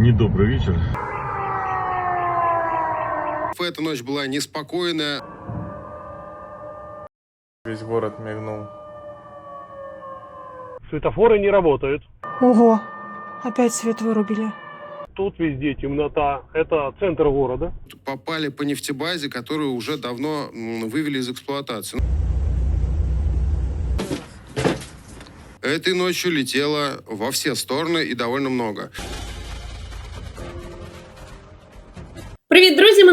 Недобрый вечер. Эта ночь была неспокойная. Весь город мигнул. Светофоры не работают. Ого, опять свет вырубили. Тут везде темнота. Это центр города. Попали по нефтебазе, которую уже давно вывели из эксплуатации. Этой ночью летело во все стороны и довольно много.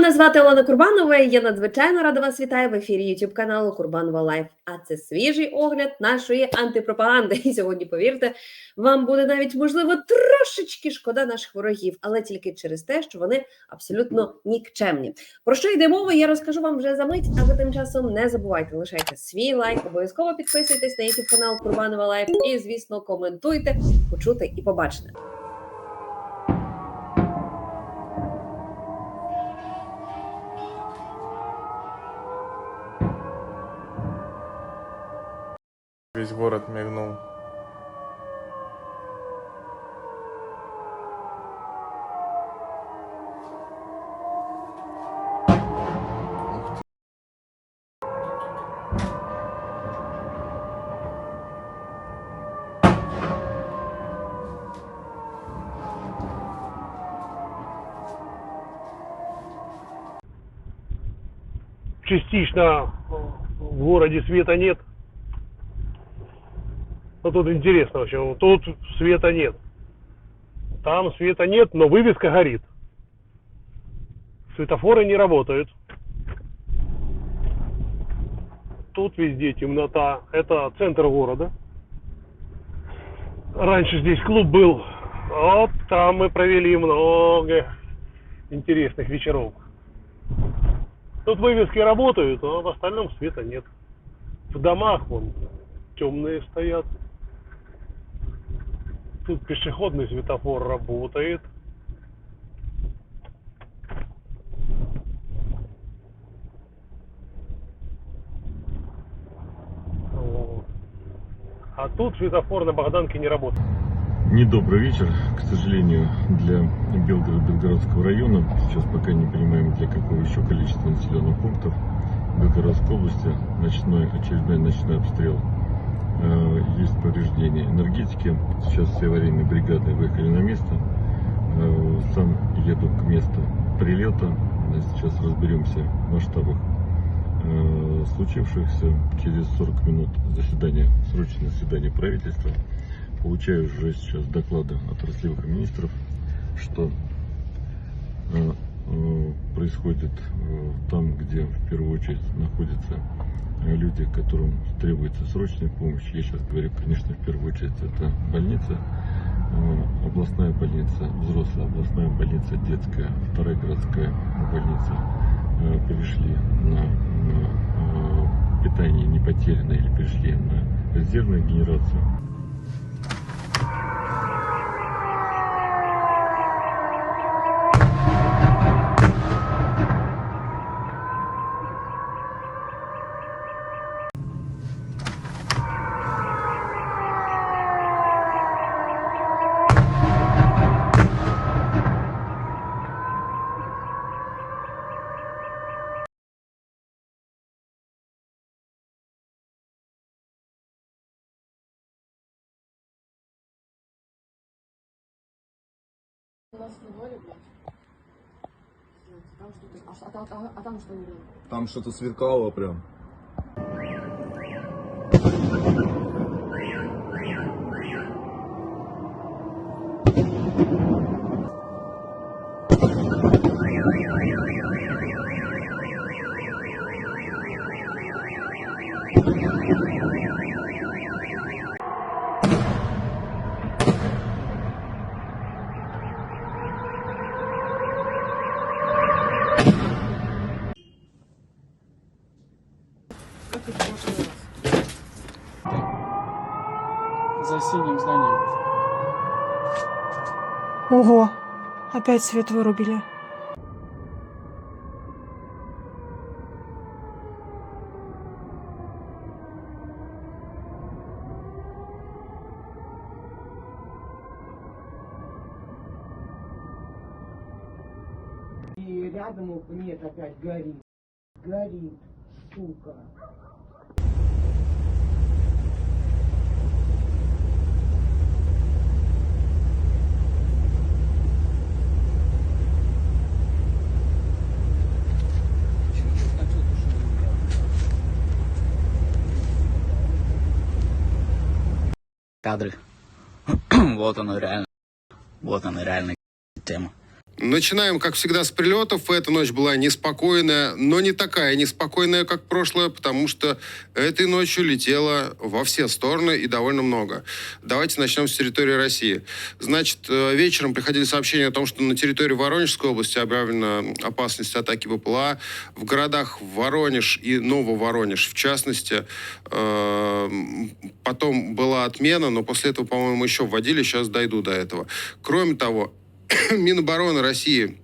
Мене звати Олена Курбанова. і Я надзвичайно рада вас вітаю в ефірі YouTube каналу Курбанова Лайф. А це свіжий огляд нашої антипропаганди. І сьогодні, повірте, вам буде навіть можливо трошечки шкода наших ворогів, але тільки через те, що вони абсолютно нікчемні. Про що йде мова? Я розкажу вам вже за мить. А ви тим часом не забувайте лишайте свій лайк, обов'язково підписуйтесь на YouTube канал Курбанова Лайф і, звісно, коментуйте, почути і побачите. Весь город мигнул. Частично в городе света нет. Ну тут интересно вообще. Тут света нет. Там света нет, но вывеска горит. Светофоры не работают. Тут везде темнота. Это центр города. Раньше здесь клуб был. Вот там мы провели много интересных вечеров. Тут вывески работают, а в остальном света нет. В домах вон темные стоят. Тут пешеходный светофор работает. А тут светофор на Богданке не работает. Недобрый вечер, к сожалению, для Белгорода, Белгородского района. Сейчас пока не понимаем, для какого еще количества населенных пунктов Белгородской области ночной, очередной ночной обстрел. Э, Есть повреждения энергетики. Сейчас все аварийные бригады выехали на место. Э, Сам еду к месту прилета. Сейчас разберемся в масштабах э, случившихся. Через 40 минут заседание, срочное заседание правительства. Получаю уже сейчас доклады от отраслевых министров, что э, э, происходит э, там, где в первую очередь находятся э, люди, которым требуется срочная помощь. Я сейчас говорю, конечно, в первую очередь это больница, э, областная больница, взрослая областная больница, детская, вторая городская больница э, перешли на, э, питание не потерянное или перешли на резервную генерацию. Нас блядь. Там что-то... А, а а- а там что не? Там что-то сверкало прям. Ого, опять свет вырубили. И рядом нет, опять горит. Горит, сука. Кадры. вот оно реально. Вот она реальная тема. Начинаем, как всегда, с прилетов. Эта ночь была неспокойная, но не такая неспокойная, как прошлая, потому что этой ночью летело во все стороны и довольно много. Давайте начнем с территории России. Значит, э, вечером приходили сообщения о том, что на территории Воронежской области объявлена опасность атаки БПЛА. В городах Воронеж и Нововоронеж, в частности, э, потом была отмена, но после этого, по-моему, еще вводили, сейчас дойду до этого. Кроме того, Минобороны России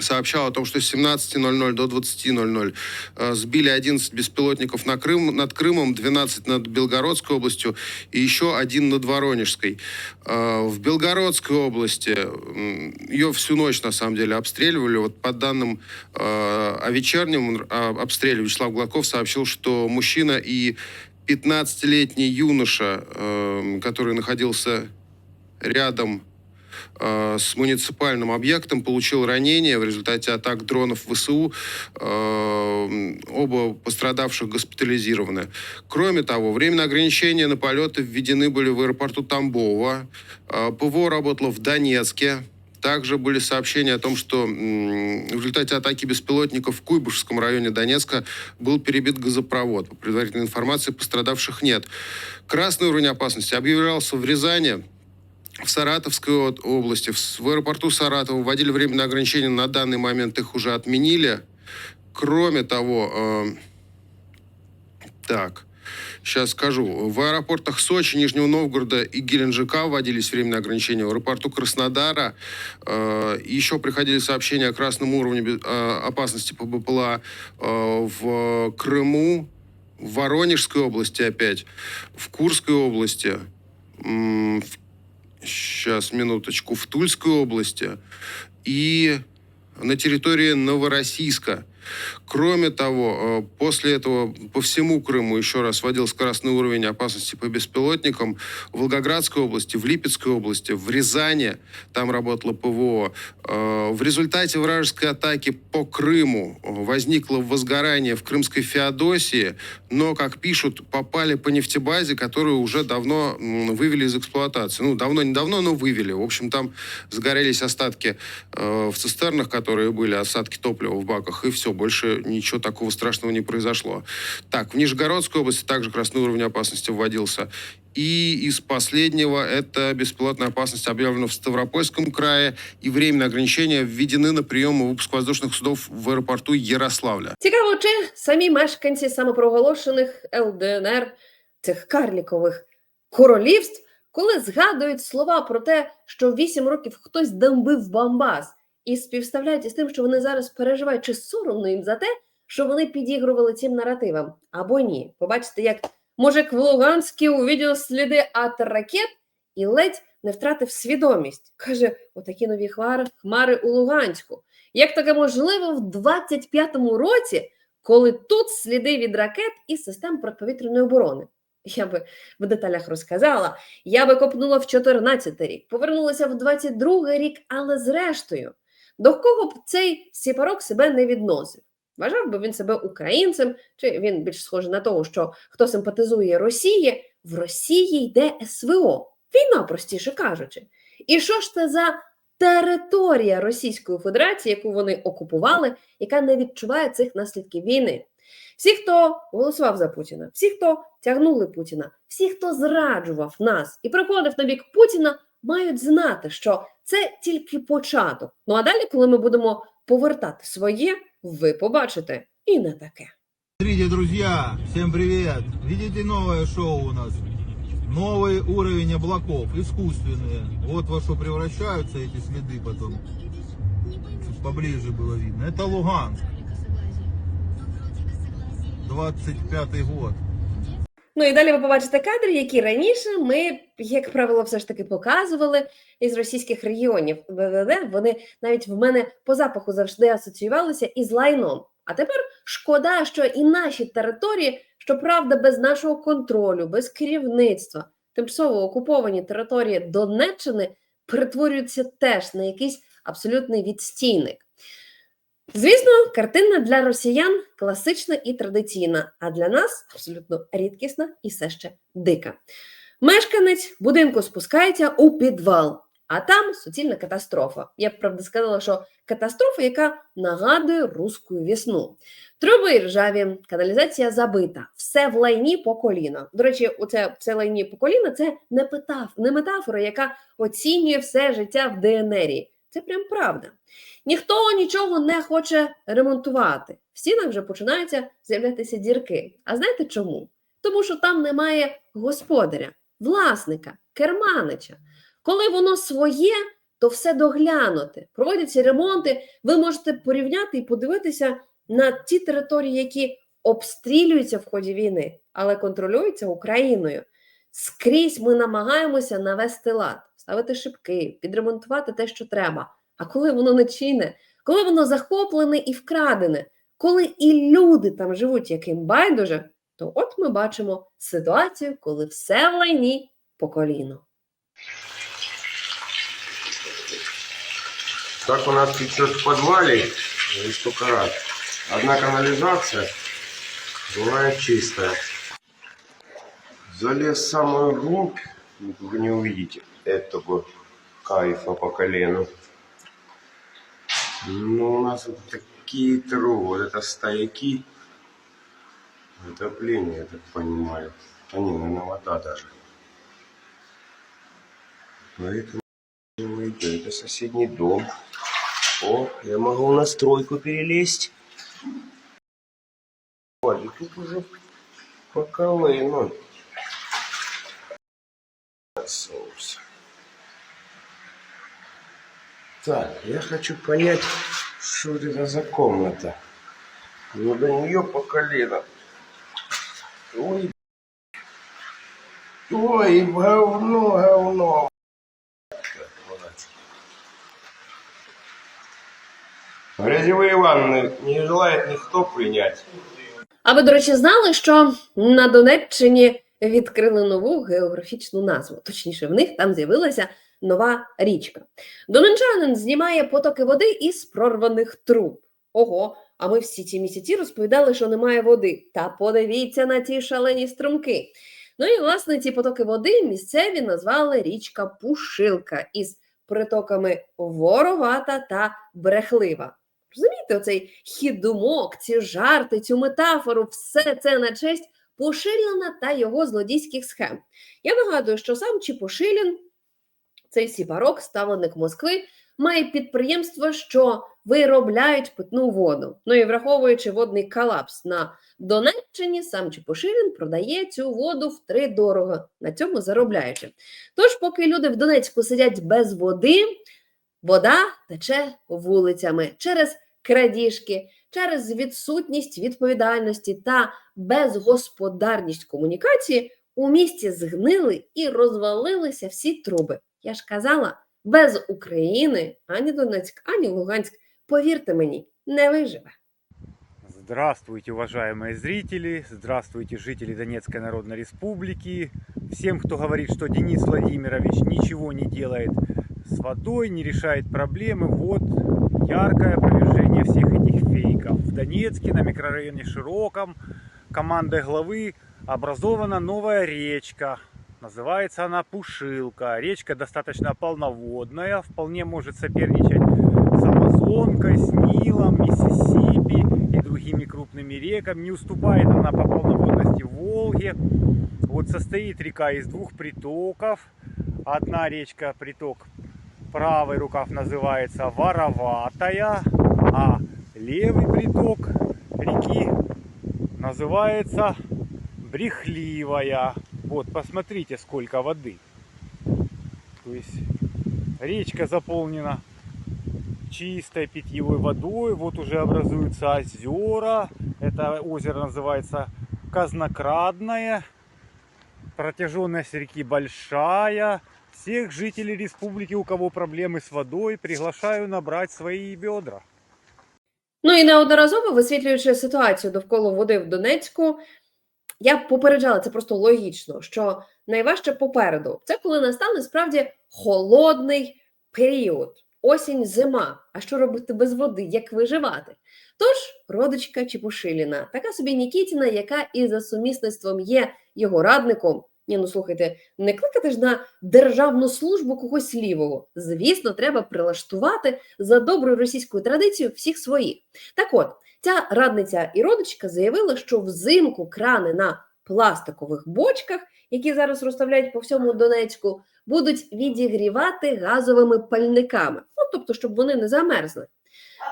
сообщал о том, что с 17.00 до 20.00 э, сбили 11 беспилотников на Крым, над Крымом, 12 над Белгородской областью и еще один над Воронежской. Э, в Белгородской области ее всю ночь, на самом деле, обстреливали. Вот по данным э, о вечернем обстреле Вячеслав Глаков сообщил, что мужчина и 15-летний юноша, который находился рядом с муниципальным объектом, получил ранение в результате атак дронов ВСУ. Э, оба пострадавших госпитализированы. Кроме того, временные ограничения на полеты введены были в аэропорту Тамбова. Э, ПВО работало в Донецке. Также были сообщения о том, что в результате атаки беспилотников в Куйбышевском районе Донецка был перебит газопровод. По предварительной информации, пострадавших нет. Красный уровень опасности объявлялся в Рязани, в Саратовской области, в, аэропорту Саратова вводили временные ограничения, на данный момент их уже отменили. Кроме того, э, так, сейчас скажу, в аэропортах Сочи, Нижнего Новгорода и Геленджика вводились временные ограничения. В аэропорту Краснодара э, еще приходили сообщения о красном уровне э, опасности по БПЛА э, в Крыму, в Воронежской области опять, в Курской области, м, в Сейчас, минуточку. В Тульской области и на территории Новороссийска. Кроме того, э, после этого по всему Крыму еще раз вводился красный уровень опасности по беспилотникам. В Волгоградской области, в Липецкой области, в Рязани, там работало ПВО. Э, В результате вражеской атаки по Крыму э, возникло возгорание в Крымской Феодосии, но, как пишут, попали по нефтебазе, которую уже давно вывели из эксплуатации. Ну, давно, не давно, но вывели. В общем, там загорелись остатки в цистернах, которые были, остатки топлива в баках, и все, больше ничего такого страшного не произошло. Так, в Нижегородской области также красный уровень опасности вводился. И из последнего это беспилотная опасность объявлена в Ставропольском крае, и временные ограничения введены на прием и выпуск воздушных судов в аэропорту Ярославля. Цікаво, чи самі мешканці самопроголошених ЛДНР, цих карлікових королівств, коли згадують слова про те, що 8 років хтось дамбив Бамбас, і співставляють із тим, що вони зараз переживають, чи соромно їм за те, що вони підігрували цим наративам, або ні. Побачите, як мужик в Луганській увидів сліди від ракет і ледь не втратив свідомість. Каже: отакі нові хмари, хмари у Луганську. Як таке можливо в 25-му році, коли тут сліди від ракет і систем протиповітряної оборони? Я би в деталях розказала. Я би копнула в 14 рік, повернулася в 22 рік, але зрештою, до кого б цей сіпарок себе не відносив? Вважав би він себе українцем, чи він більш схожий на того, що хто симпатизує Росії, в Росії йде СВО. Війна, простіше кажучи. І що ж це за територія Російської Федерації, яку вони окупували, яка не відчуває цих наслідків війни? Всі, хто голосував за Путіна, всі, хто тягнули Путіна, всі, хто зраджував нас і приходив на бік Путіна, мають знати, що це тільки початок. Ну а далі, коли ми будемо повертати своє, ви побачите і не таке. Смотрите, друзья, всем привет! Видите новое шоу у нас? Новый уровень облаков, искусственные. Вот во что превращаются эти следы потом. Чуть поближе было видно. Это Луганск. 25 год. Ну і далі ви побачите кадри, які раніше ми, як правило, все ж таки показували із російських регіонів. Вони навіть в мене по запаху завжди асоціювалися із лайном. А тепер шкода, що і наші території, щоправда, без нашого контролю, без керівництва, тимчасово окуповані території Донеччини перетворюються теж на якийсь абсолютний відстійник. Звісно, картина для росіян класична і традиційна, а для нас абсолютно рідкісна і все ще дика. Мешканець будинку спускається у підвал, а там суцільна катастрофа. Я б правда сказала, що катастрофа, яка нагадує руську весну. Труби ржаві, каналізація забита, все в лайні по коліна. До речі, оце все лайні по коліна це не, питаф, не метафора, яка оцінює все життя в ДНРі. Це прям правда. Ніхто нічого не хоче ремонтувати. В стінах вже починаються з'являтися дірки. А знаєте чому? Тому що там немає господаря, власника, керманича. Коли воно своє, то все доглянуте. Проводяться ремонти. Ви можете порівняти і подивитися на ті території, які обстрілюються в ході війни, але контролюються Україною. Скрізь ми намагаємося навести лад, ставити шибки, підремонтувати те, що треба. А коли воно не чинне, коли воно захоплене і вкрадене, коли і люди там живуть, яким байдуже, то от ми бачимо ситуацію, коли все в лайні по коліну. Так у нас течет в подвале, и столько раз. Одна канализация бывает чистая. Залез в самую глубь, вы не увидите этого кайфа по колену. Ну, у нас вот такие трубы, вот это стояки. Отопление, я так понимаю. А не, наверное, вода даже. Не выйдет, это соседний дом. О, я могу на стройку перелезть. Ой, и тут уже по колыну. Соус. Так, я хочу понять, что это за комната. Ну, до нее по колено. Ой, ой, говно, говно. Грязевые ванны не желает никто принять. А ви, до речі, знали, що на Донеччині відкрили нову географічну назву. Точніше, в них там з'явилася нова річка. Донеччанин знімає потоки води із прорваних труб. Ого, а ми всі ці місяці розповідали, що немає води. Та подивіться на ті шалені струмки. Ну і власне ці потоки води місцеві назвали річка Пушилка із притоками Воровата та Брехлива. Розумієте, оцей хід думок, ці жарти, цю метафору, все це на честь Пушиліна та його злодійських схем. Я нагадую, що сам Чіпушилін, цей сіпарок, ставленик Москви, має підприємство, що виробляють питну воду. Ну і враховуючи водний колапс на Донеччині, сам Чепушилін продає цю воду втридорого, на цьому заробляючи. Тож, поки люди в Донецьку сидять без води, вода тече вулицями через крадіжки, через відсутність відповідальності та безгосподарність комунікації у місті згнили і розвалилися всі труби. Я ж казала, без України ані Донецьк, ані Луганськ, повірте мені, не виживе. Здравствуйте, уважаемые зрители, здравствуйте, жители Донецкой Народной Республики. Всем, кто говорит, что Денис Владимирович ничего не делает с водой, не решает проблемы, вот яркое опровержение всех этих фейков. В Донецке, на микрорайоне Широком, командой главы образована новая речка. Называется она Пушилка. Речка достаточно полноводная, вполне может соперничать с Амазонкой, с Нилом, Миссисипи и другими крупными реками. Не уступает она по полноводности Волге. Вот состоит река из двух притоков. Одна речка, приток правый рукав называется Вороватая, а левый приток реки называется Брехливая. Вот, посмотрите, сколько воды. То есть речка заполнена чистой питьевой водой. Вот уже образуются озера. Это озеро называется Казнокрадное. Протяженность реки большая. Всех жителей республики, у кого проблемы с водой, приглашаю набрать свои бедра. Ну і неодноразово висвітлюючи ситуацію довкола води в Донецьку, я попереджала це просто логічно, що найважче попереду це коли настане справді холодний період, осінь, зима. А що робити без води? Як виживати? Тож, родичка Чепушиліна, така собі Нікітіна, яка і за сумісництвом є його радником. Ні, ну слухайте, не кликати ж на державну службу когось лівого. Звісно, треба прилаштувати за доброю російською традицією всіх своїх. Так от, ця радниця і родичка заявила, що взимку крани на пластикових бочках, які зараз розставляють по всьому Донецьку, будуть відігрівати газовими пальниками. Ну, тобто, щоб вони не замерзли.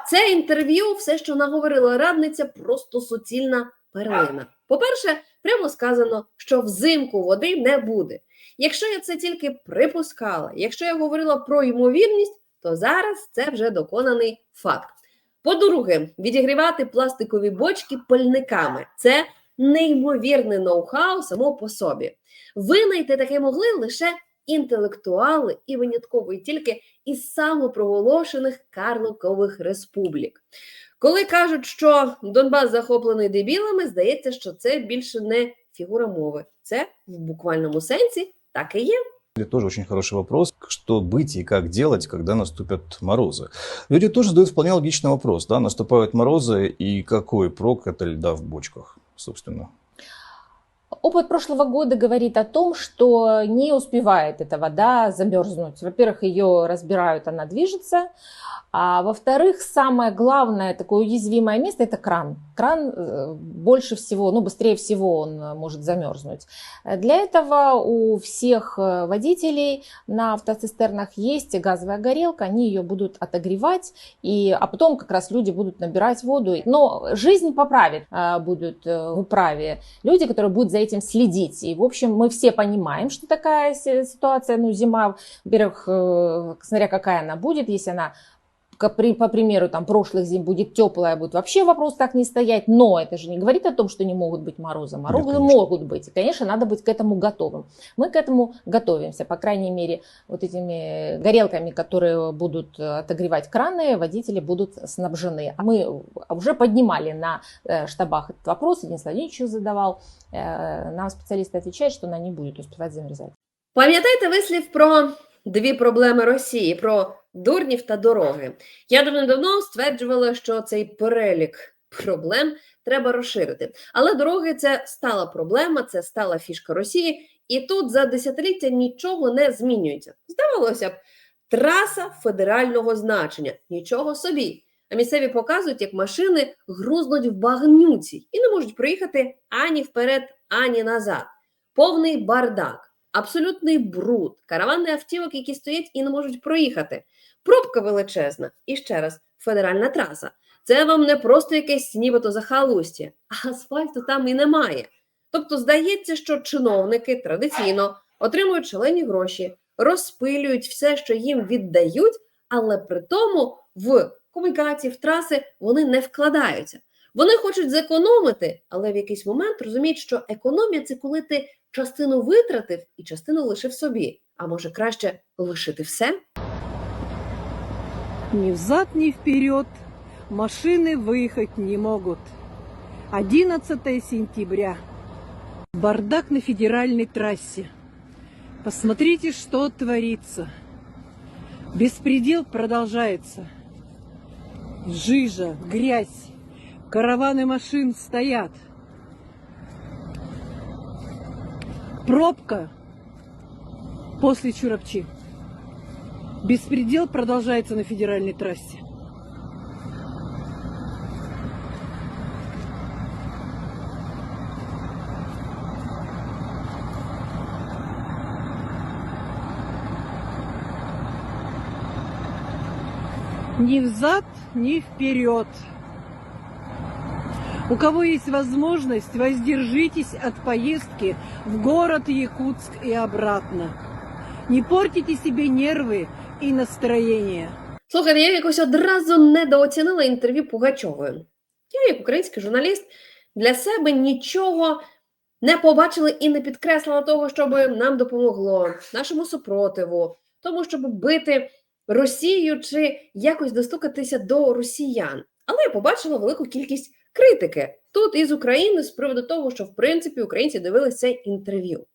Це інтерв'ю, все, що наговорила радниця, просто суцільна перлина. По-перше, прямо сказано, що взимку води не буде. Якщо я це тільки припускала, якщо я говорила про ймовірність, то зараз це вже доконаний факт. По-друге, відігрівати пластикові бочки пальниками це неймовірне ноу-хау само по собі. Винайти таке могли лише інтелектуали і винятково і тільки із самопроголошених карликових республік. Коли кажуть, що Донбас захоплений дебілами, здається, що це більше не фігура мови. Це в буквальному сенсі так і є. Это тоже очень хороший вопрос, что быть и как делать, когда наступят морозы. Люди тоже задают вполне логичный вопрос, да, наступают морозы, и какой прок это льда в бочках, собственно. Опыт прошлого года говорит о том, что не успевает эта вода замерзнуть. Во-первых, ее разбирают, она движется. А во-вторых, самое главное такое уязвимое место это кран. Кран э, больше всего, ну быстрее всего он э, может замерзнуть. Для этого у всех э, водителей на автоцистернах есть газовая горелка, они ее будут отогревать, и, а потом как раз люди будут набирать воду. Но жизнь поправит, а, будут э, в управе люди, которые будут за этим следить. И, в общем, мы все понимаем, что такая си- ситуация, ну, зима, во-первых, э, смотря какая она будет, если она ка- при- по примеру там, прошлых зим будет теплая, будет вообще вопрос так не стоять. Но это же не говорит о том, что не могут быть морозы. Морозы конечно. могут быть. И, конечно, надо быть к этому готовым. Мы к этому готовимся. По крайней мере, вот этими горелками, которые будут э, отогревать краны, водители будут снабжены. А Мы уже поднимали на э, штабах этот вопрос, Денис Владимирович его задавал. Э, Нам специалисты отвечают, что она не будет успевать замерзать. Пам'ятаєте вислів про дві проблеми Росії: про дурнів та дороги? Я давно стверджувала, що цей перелік проблем треба розширити. Але дороги це стала проблема, це стала фішка Росії, і тут за десятиліття нічого не змінюється. Здавалося б, траса федерального значення, нічого собі. А місцеві показують, як машини грузнуть в багнюці і не можуть проїхати ані вперед, ані назад. Повний бардак, абсолютний бруд, каравани автівок, які стоять і не можуть проїхати. Пробка величезна. І ще раз, федеральна траса. Це вам не просто якесь нібито захалустя, а асфальту там і немає. Тобто здається, що чиновники традиційно отримують шалені гроші, розпилюють все, що їм віддають, але при тому в комунікації, в траси вони не вкладаються. Вони хочуть зекономити, але в якийсь момент розуміють, що економія це коли ти частину витратив і частину лишив собі. А може краще лишити все? Ни взад, ни вперед машины выехать не могут. 11 сентября. Бардак на федеральной трассе. Посмотрите, что творится. Беспредел продолжается. Жижа, грязь. Караваны машин стоят. Пробка после Чурапчи. Беспредел продолжается на федеральной трассе. Ни взад, ни вперед. У кого есть возможность, воздержитесь от поездки в город Якутск и обратно. Не портите себе нервы и настроение. Слухайте, я якось одразу недооцінила інтерв'ю Пугачової. Я, як український журналіст, для себе нічого не побачили і не підкреслили того, щоб нам допомогло, нашому супротиву, тому, щоб бити Росію чи якось достукатися до росіян. Але я побачила велику кількість критики тут із України з приводу того, що в принципі українці дивилися це інтерв'ю.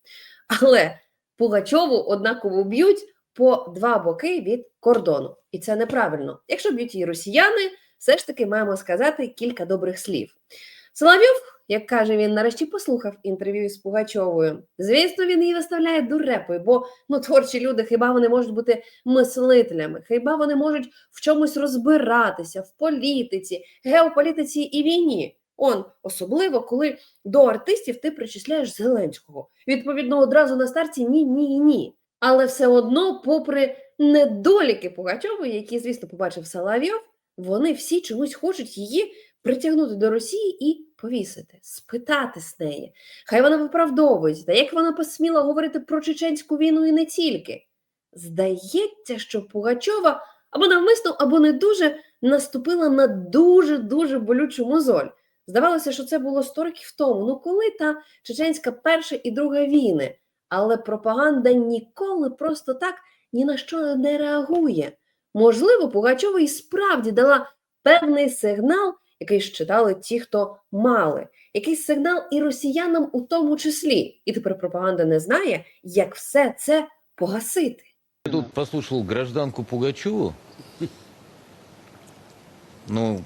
Але Пугачову однаково б'ють по два боки від кордону, і це неправильно. Якщо б'ють її росіяни, все ж таки маємо сказати кілька добрих слів. Соловйов, як каже він, нарешті послухав інтерв'ю з Пугачовою. Звісно, він її виставляє дурепою, бо ну творчі люди, хіба вони можуть бути мислителями, хіба вони можуть в чомусь розбиратися в політиці, геополітиці і війні. Он особливо, коли до артистів ти причисляєш Зеленського. Відповідно, одразу на старті ні, ні ні. Але все одно, попри недоліки Пугачової, які, звісно, побачив Соловйов, вони всі чомусь хочуть її притягнути до Росії і повісити, спитати з неї. Хай вона виправдовується, як вона посміла говорити про чеченську війну і не тільки. Здається, що Пугачова або навмисно, або не дуже наступила на дуже дуже болючу мозоль. Здавалося, що це було 100 років тому. Ну коли та чеченська перша і друга війни, але пропаганда ніколи просто так ні на що не реагує. Можливо, Пугачова і справді дала певний сигнал, який ж читали ті, хто мали, якийсь сигнал і росіянам у тому числі. І тепер пропаганда не знає, як все це погасити. Я тут послушал гражданку Пугачеву. Ну,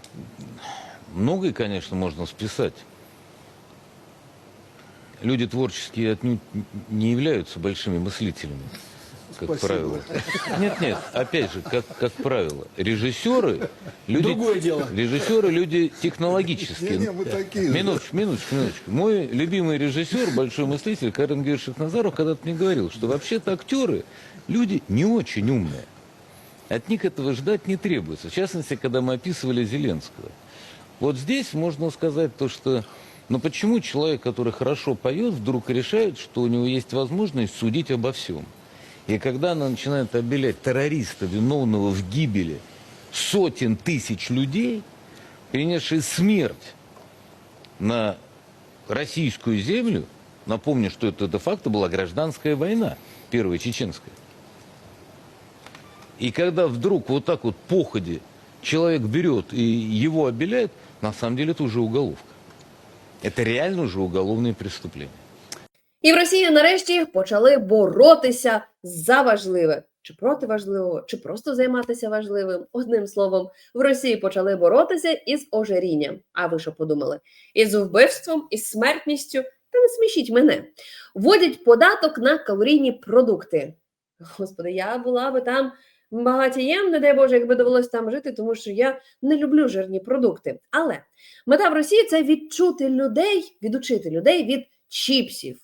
многое, конечно, можно списать. Люди творческие отнюдь не являются большими мыслителями, как Спасибо. правило. Нет, нет, опять же, как, как правило, режиссеры, люди, Другое дело. режиссеры люди технологические. Не-не, мы такие. Минуточку, минуточку, минуточку. Мой любимый режиссер, большой мыслитель Карен Герших Назаров когда-то мне говорил, что вообще-то актеры люди не очень умные. От них этого ждать не требуется. В частности, когда мы описывали Зеленского. Вот здесь можно сказать то, что ну почему человек, который хорошо поет, вдруг решает, что у него есть возможность судить обо всем? И когда она начинает обелять террориста, виновного в гибели сотен тысяч людей, принесшие смерть на российскую землю, напомню, что это де-факто была гражданская война, первая чеченская. И когда вдруг вот так вот походе человек берет и его обеляет, на самом деле это уже уголовка. Это реально уже уголовное преступление. І в Росії нарешті почали боротися за важливе. Чи проти важливого, чи просто займатися важливим. Одним словом, в Росії почали боротися із ожирінням. А ви що подумали? Із вбивством, із смертністю? Та не смішіть мене. Вводять податок на калорійні продукти. Господи, я була би там багатієм, не дай Боже, якби довелося там жити, тому що я не люблю жирні продукти. Але мета в Росії це відчути людей, відучити людей від чіпсів,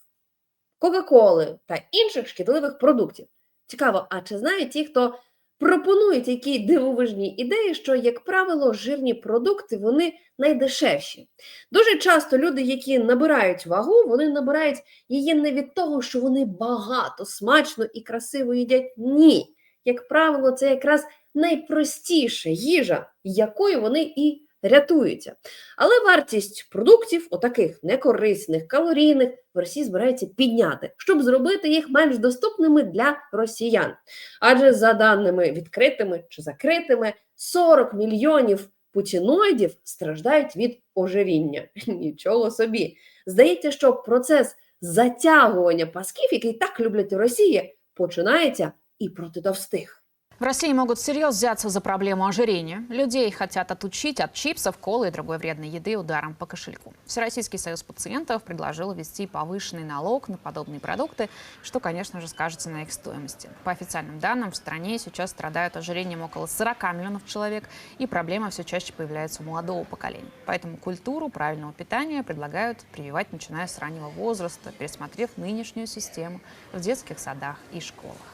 Кока-Коли та інших шкідливих продуктів. Цікаво, а чи знають ті, хто пропонують які дивовижні ідеї, що, як правило, жирні продукти вони найдешевші. Дуже часто люди, які набирають вагу, вони набирають її не від того, що вони багато, смачно і красиво їдять. Ні. Як правило, це якраз найпростіша їжа, якою вони і рятуються. Але вартість продуктів, отаких некорисних, калорійних, в Росії збирається підняти, щоб зробити їх менш доступними для росіян. Адже за даними відкритими чи закритими, 40 мільйонів путіноїдів страждають від ожиріння. Нічого собі. Здається, що процес затягування пасків, який так люблять у Росії, починається і проти товстих. В России могут всерьез взяться за проблему ожирения. Людей хотят отучить от чипсов, колы и другой вредной еды ударом по кошельку. Всероссийский союз пациентов предложил ввести повышенный налог на подобные продукты, что, конечно же, скажется на их стоимости. По официальным данным, в стране сейчас страдают ожирением около 40 миллионов человек, и проблема все чаще появляется у молодого поколения. Поэтому культуру правильного питания предлагают прививать, начиная с раннего возраста, пересмотрев нынешнюю систему в детских садах и школах.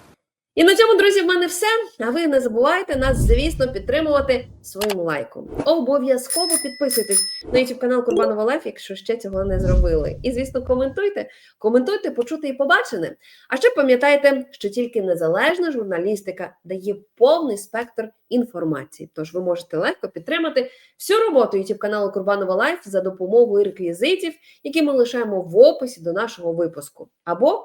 І на цьому, друзі, в мене все. А ви не забувайте нас, звісно, підтримувати своїм лайком. Обов'язково підписуйтесь на YouTube канал Курбанова Лайф, якщо ще цього не зробили. І, звісно, коментуйте, коментуйте, почути і побачене. А ще пам'ятайте, що тільки незалежна журналістика дає повний спектр інформації. Тож ви можете легко підтримати всю роботу YouTube каналу Курбанова Лайф за допомогою реквізитів, які ми лишаємо в описі до нашого випуску. Або